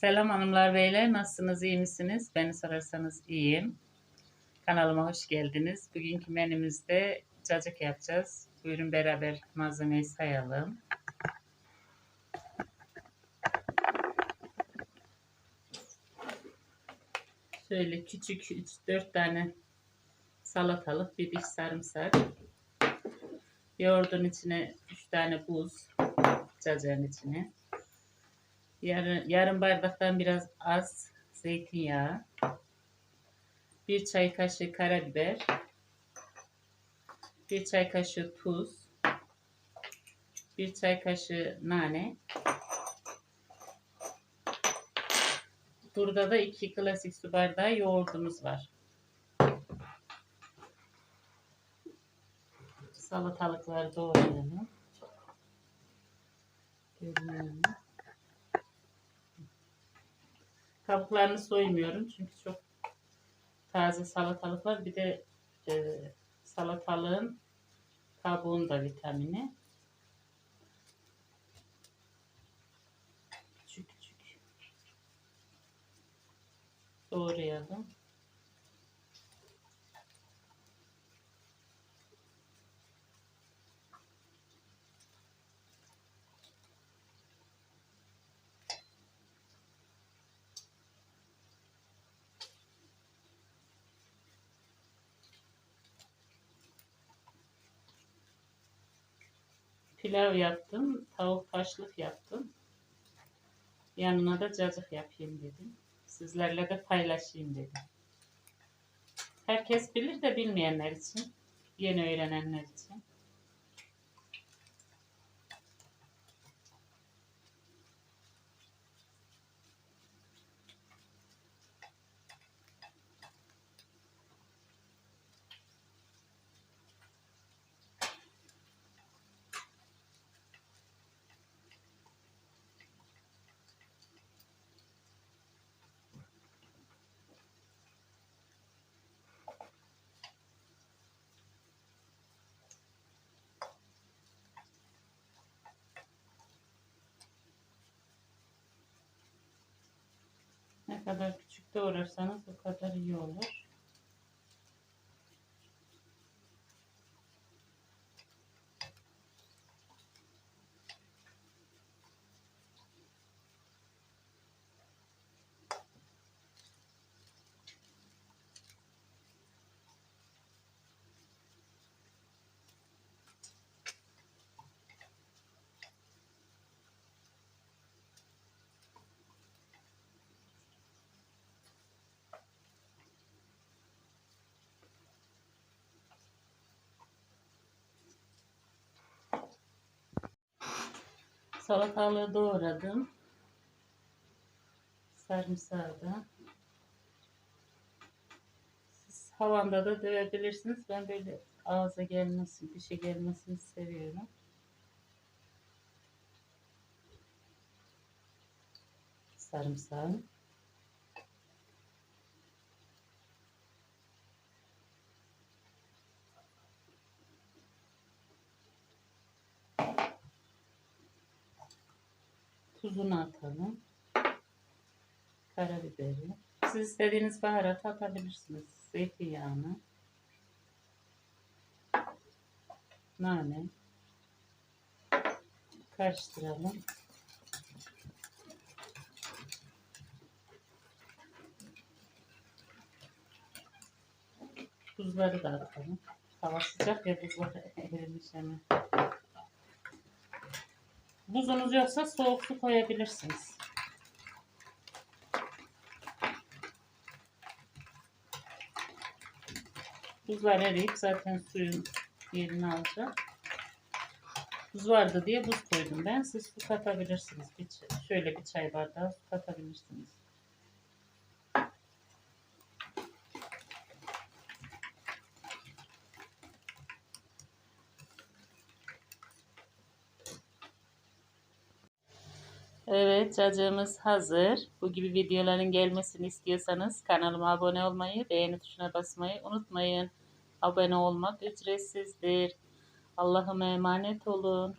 Selam hanımlar beyler nasılsınız iyi misiniz? Beni sorarsanız iyiyim. Kanalıma hoş geldiniz. Bugünkü menümüzde cacık yapacağız. Buyurun beraber malzemeyi sayalım. Şöyle küçük 3-4 tane salatalık, bir diş sarımsak. Yoğurdun içine 3 tane buz, cacığın içine. Yarım, yarım bardaktan biraz az zeytinyağı. Bir çay kaşığı karabiber. Bir çay kaşığı tuz. Bir çay kaşığı nane. Burada da iki klasik su bardağı yoğurdumuz var. Salatalıkları doğrayalım. Görünüyor Kabuklarını soymuyorum çünkü çok taze salatalık var. Bir de e, salatalığın kabuğunda vitamini. Küçük küçük doğrayalım. Pilav yaptım. Tavuk taşlık yaptım. Yanına da cacık yapayım dedim. Sizlerle de paylaşayım dedim. Herkes bilir de bilmeyenler için. Yeni öğrenenler için. Kadar küçük doğrarsanız o kadar iyi olur. Salatalığı doğradım. Sarımsağı da. Siz havanda da dövebilirsiniz. Ben böyle ağza gelmesin, dişe gelmesini seviyorum. Sarımsağı. Tuzunu atalım. Karabiberi. Siz istediğiniz baharatı atabilirsiniz. Zeytinyağını. Nane. Karıştıralım. Tuzları da atalım. Hava sıcak ya buzlar erimiş hemen. Buzunuz yoksa soğuk su koyabilirsiniz. Buzlar eriyip zaten suyun yerini alacak. Buz vardı diye buz koydum ben. Siz su katabilirsiniz. Bir, şöyle bir çay bardağı su katabilirsiniz. Evet cacığımız hazır. Bu gibi videoların gelmesini istiyorsanız kanalıma abone olmayı, beğeni tuşuna basmayı unutmayın. Abone olmak ücretsizdir. Allah'ıma emanet olun.